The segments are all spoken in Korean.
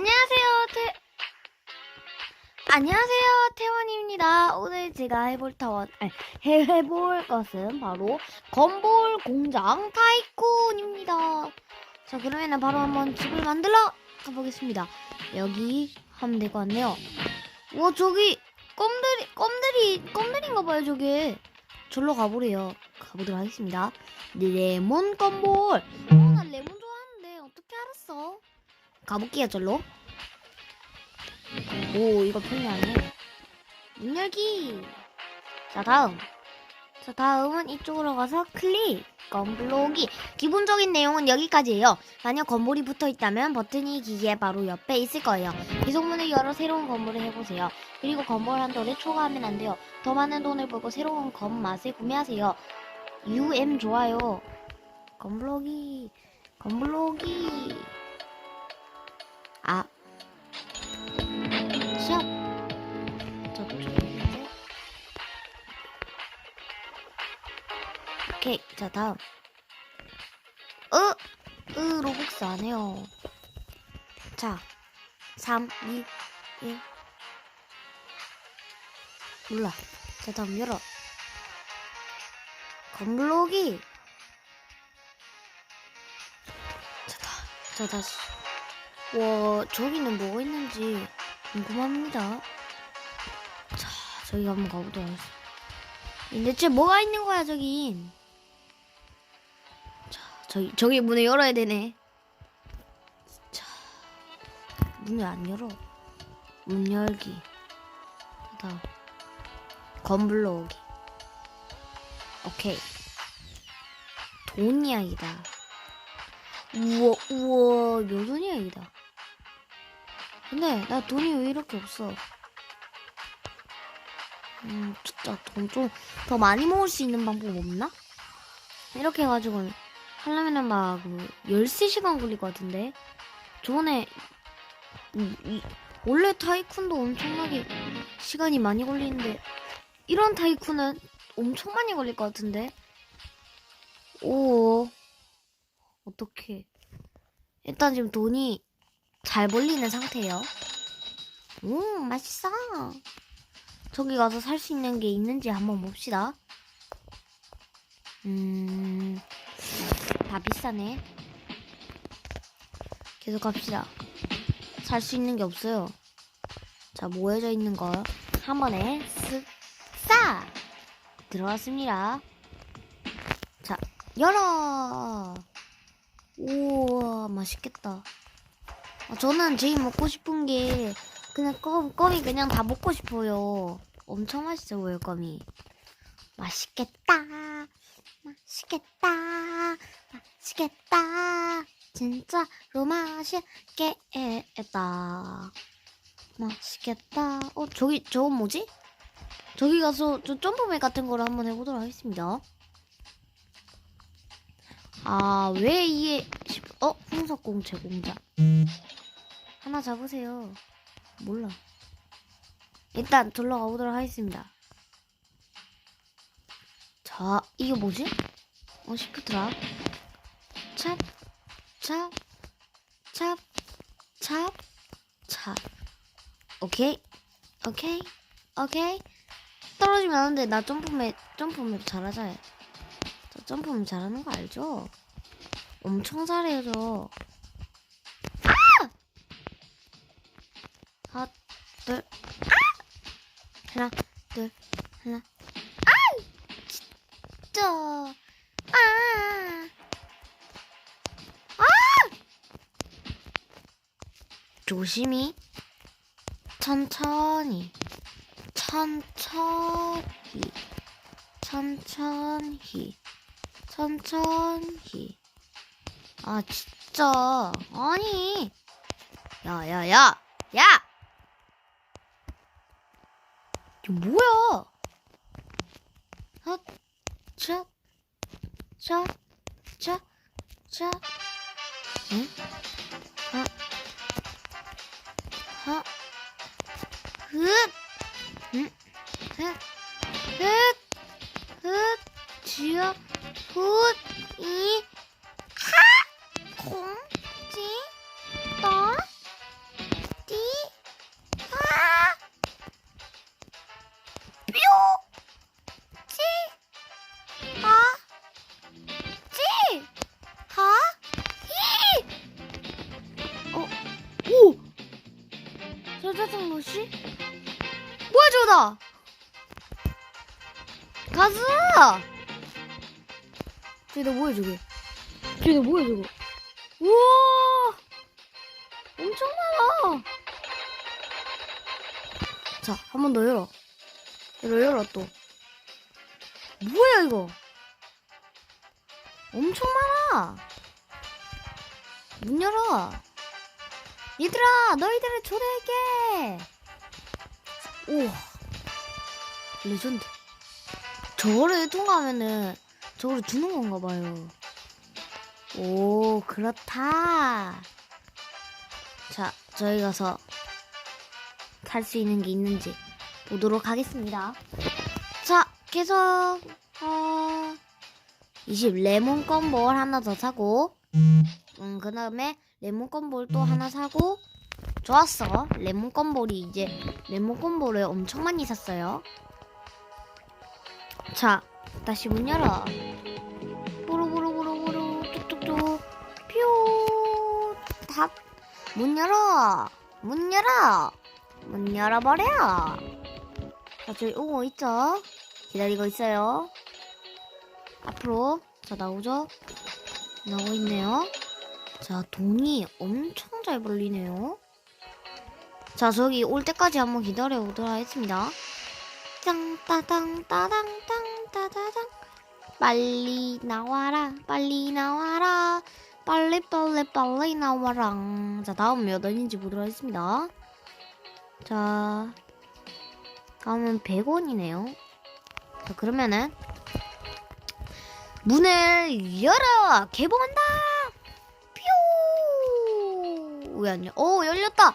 안녕하세요, 태... 안녕하세요, 태원입니다. 오늘 제가 해볼 타원, 아니, 해- 해볼 것은 바로 건볼 공장 타이쿤입니다. 자, 그러면은 바로 한번 집을 만들러 가보겠습니다. 여기 하면 될 것 같네요. 와, 저기, 껌들이, 껌들이, 껌들인가 봐요, 저게. 절로 가보래요. 가보도록 하겠습니다. 레몬 껌볼. 어, 나 레몬 좋아하는데, 어떻게 알았어? 가볼게요, 절로. 오, 이거 편리하네. 문 열기. 자, 다음. 자, 다음은 이쪽으로 가서 클릭. 건블록이. 기본적인 내용은 여기까지예요. 만약 건물이 붙어 있다면 버튼이 기계 바로 옆에 있을 거예요. 비속문을 열어 새로운 건물을 해보세요. 그리고 건물 한 돌에 초과하면 안 돼요. 더 많은 돈을 벌고 새로운 건 맛을 구매하세요. UM 좋아요. 건블록이. 건블록이. 자, 다음. 으! 으, 로벅스 안 해요. 자. 3, 2, 1. 몰라. 자, 다음 열어. 건블록이. 자, 다, 자, 다시. 와, 저기는 뭐가 있는지 궁금합니다. 자, 저기 한번 가보도록 하겠습니다. 이 대체 뭐가 있는 거야, 저긴? 자, 저기, 저기 문을 열어야 되네. 자, 문을 안 열어. 문 열기. 다음. 건물로 오기. 오케이. 돈 이야기다. 우와, 우와, 몇 이야기다. 근데 나 돈이 왜 이렇게 없어? 음, 진짜 돈 좀 더 많이 모을 수 있는 방법 없나? 이렇게 해가지고 하려면은 막 13시간 걸릴 것 같은데 저번에 이- 이- 원래 타이쿤도 엄청나게 시간이 많이 걸리는데 이런 타이쿤은 엄청 많이 걸릴 것 같은데 오 어떻게 일단 지금 돈이 잘 벌리는 상태예요. 오, 맛있어. 저기 가서 살 수 있는 게 있는지 한번 봅시다. 음, 다 비싸네. 계속 갑시다. 살 수 있는 게 없어요. 자, 모여져 있는 거 한 번에 쓱, 싸! 들어왔습니다. 자, 열어! 우와, 맛있겠다. 아, 저는 제일 먹고 싶은 게 그냥 껌, 껌이 그냥 다 먹고 싶어요. 엄청 맛있어 보여, 껌이. 맛있겠다. 맛있겠다. 맛있겠다. 진짜로 맛있겠다. 맛있겠다. 어, 저기, 저건 뭐지? 저기 가서 저 점프맨 같은 거를 한번 해보도록 하겠습니다. 아, 왜 이게, 싶- 어? 풍속공채 공장. 하나 잡으세요. 몰라. 일단 둘러가 보도록 하겠습니다. 자, 이게 뭐지? 어, 시프트라. 찹, 찹, 찹, 찹, 찹. 오케이, 오케이, 오케이. 떨어지면 안 돼. 나 점프맵, 점프맵 잘하자. 저 점프맵 잘하는 거 알죠? 엄청 잘해요, 저. 하나, 둘, 하나, 둘, 하나. 아! 진짜. 아! 아! 조심히. 천천히. 천천히. 천천히. 천천히. 아, 진짜. 아니. 야, 야, 야! 야! 이게 뭐야? 헛, 차, 차, 차, 차. 응? 하, 하, 흑, 응, 흑, 흑, 가스! 저기다 뭐야 저게? 저기다 뭐야 저거? 우와! 엄청 많아! 자, 한 번 더 열어. 열어, 열어, 또. 뭐야, 이거? 엄청 많아! 문 열어! 얘들아, 너희들을 초대할게! 우와. 레전드. 저거를 통과하면은, 저거를 주는 건가 봐요. 오, 그렇다. 자, 저희 가서 탈 수 있는 게 있는지 보도록 하겠습니다. 자, 계속 어 20 레몬 껌볼 하나 더 사고 음, 그 다음에 레몬 껌볼 또 하나 사고 좋았어. 레몬 껌볼이 이제 레몬 껌볼을 엄청 많이 샀어요. 자, 다시 문 열어. 보로보로보로보로 뚝뚝뚝 뾰 답. 문 열어. 문 열어. 문 열어버려. 자, 저희 오고 있죠? 기다리고 있어요. 앞으로. 자, 나오죠? 나오고 있네요. 자, 돈이 엄청 잘 벌리네요. 자, 저기 올 때까지 한번 기다려 보도록 하겠습니다. 짱, 따당, 따당, 땅, 따다당. 빨리 나와라, 빨리 나와라. 빨리, 빨리, 빨리 나와라. 자, 다음 몇 원인지 보도록 하겠습니다. 자, 다음은 100원이네요. 자, 그러면은, 문을 열어! 개봉한다! 뾰! 왜안 열? 오, 열렸다!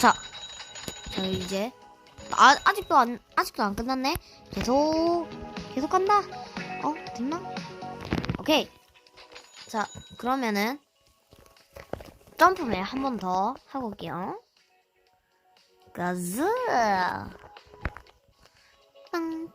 자, 자 이제 아, 아직도 안 아직도 안 끝났네. 계속 계속 간다. 어, 됐나? 오케이. 자, 그러면은 점프맨 한 번 더 하고 올게요. 가즈.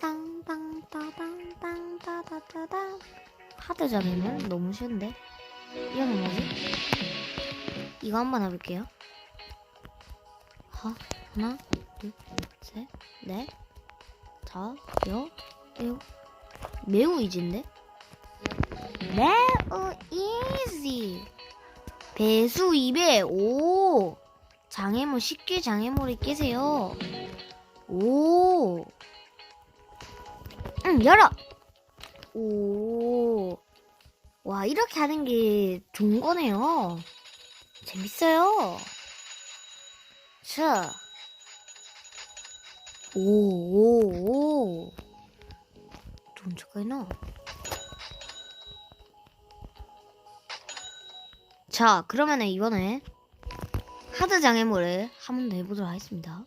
땅땅땅 따당 땅 따다다당 하드 잡으면 너무 쉬운데? 이거는 뭐지? 이거 한번 해볼게요. 하, 하나 둘셋넷 다섯 일곱. 매우 이지인데? 매우 이지. 배수 2배 오. 장애물 쉽게 장애물을 깨세요. 오 응, 열어! 오. 와, 이렇게 하는 게 좋은 거네요. 재밌어요. 자. 오, 오, 오. 좋은 척하이나? 자, 그러면은 이번에 하드 장애물을 한번더 해보도록 하겠습니다.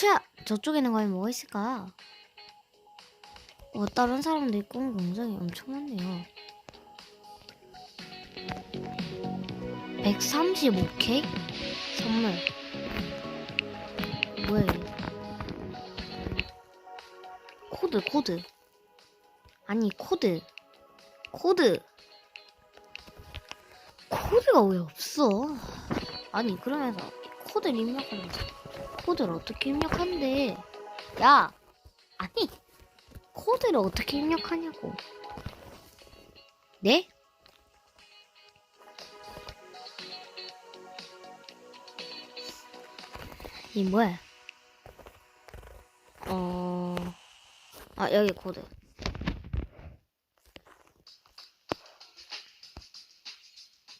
차! 저쪽에는 과연 뭐가 있을까? 어, 다른 사람도 있고 굉장히 엄청 많네요. 135K? 선물. 뭐야, 이게? 코드, 코드. 아니, 코드. 코드. 코드가 왜 없어? 아니, 그러면서 코드를 입력하는 코드를 어떻게 입력하는데? 야! 아니! 코드를 어떻게 입력하냐고. 네? 이 뭐야? 어, 아, 여기 코드.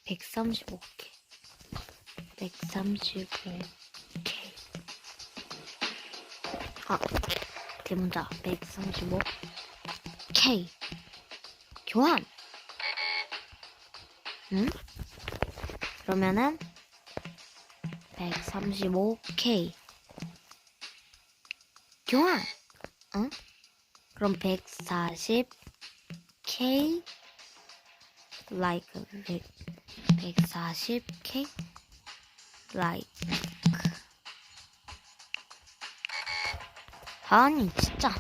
백삼십오 개 백삼십오 아, 대문자. 135 K. 교환. 응? 그러면은 135 K. 교환. 응? 그럼 140 K. Like 140 K. Like 아니 진짜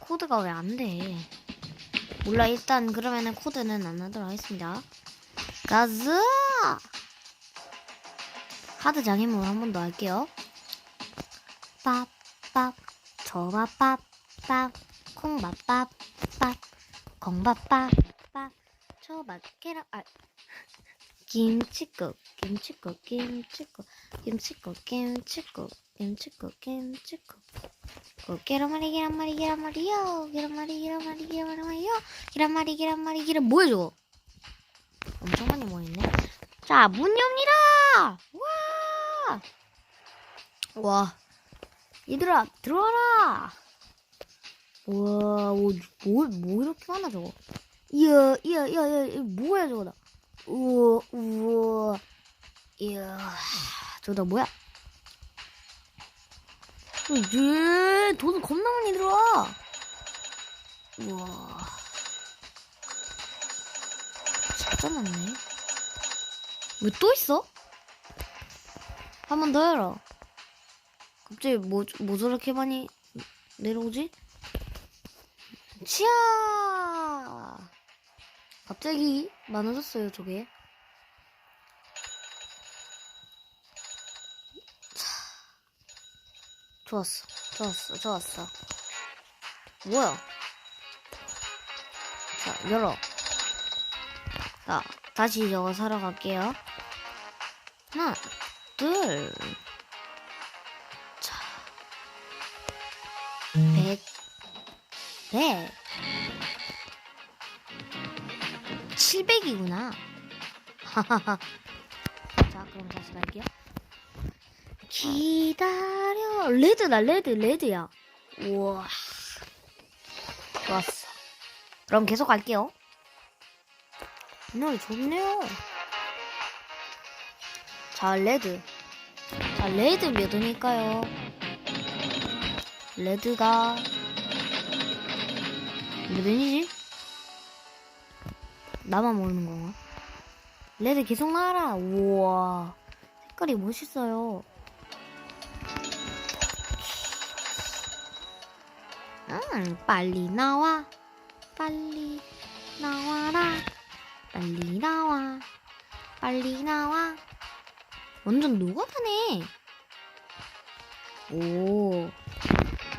코드가 왜 안 돼? 몰라 일단 그러면은 코드는 안 하도록 하겠습니다. 가즈 하드 장애물 한 번 더 할게요. 빡빡 저밥밥밥 콩밥밥밥 공밥밥밥 초밥 계란 아 김치국 김치국 김치국 김치국 김치국 김치국 김치국 그 계란 말이 계란 말이 계란 말이요 계란 말이 계란 말이 계란 말이요 계란 말이 계란 말이 계란 뭐야 저거 엄청 많이 모였네 자 문 엽니다 와 와, 얘들아, 들어와라! 우와, 뭐, 뭐, 뭐 이렇게 많아, 저거. 이야, 이야, 이야, 이야, 뭐야, 저거다. 우와, 우와. 이야, 저거 다, 뭐야? 얘, 돈 겁나 많이 들어와. 우와. 많네. 왜 또 있어? 한 번 더 해라. 갑자기 뭐, 뭐 저렇게 많이 내려오지? 치아! 갑자기 많아졌어요, 저게. 좋았어, 좋았어, 좋았어. 뭐야? 자, 열어. 자, 다시 저거 사러 갈게요. 하나, 둘, 자, 백, 백, 칠백이구나. 하하하. 자, 그럼 다시 갈게요. 기다려. 레드다, 레드, 레드야. 우와. 좋았어. 그럼 계속 갈게요. 네, 좋네요. 자, 레드. 자, 레드 몇 원일까요? 레드가 몇 원이지? 나만 모르는 건가? 레드 계속 나와라. 우와. 색깔이 멋있어요. 음, 빨리 나와. 빨리 나와라. 빨리 나와. 빨리 나와. 완전 노가다네. 오.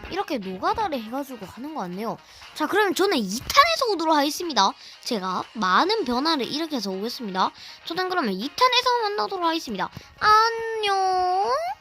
이렇게 노가다를 해가지고 하는 것 같네요. 자, 그러면 저는 2탄에서 오도록 하겠습니다. 제가 많은 변화를 일으켜서 오겠습니다. 저는 그러면 2탄에서 만나도록 하겠습니다. 안녕!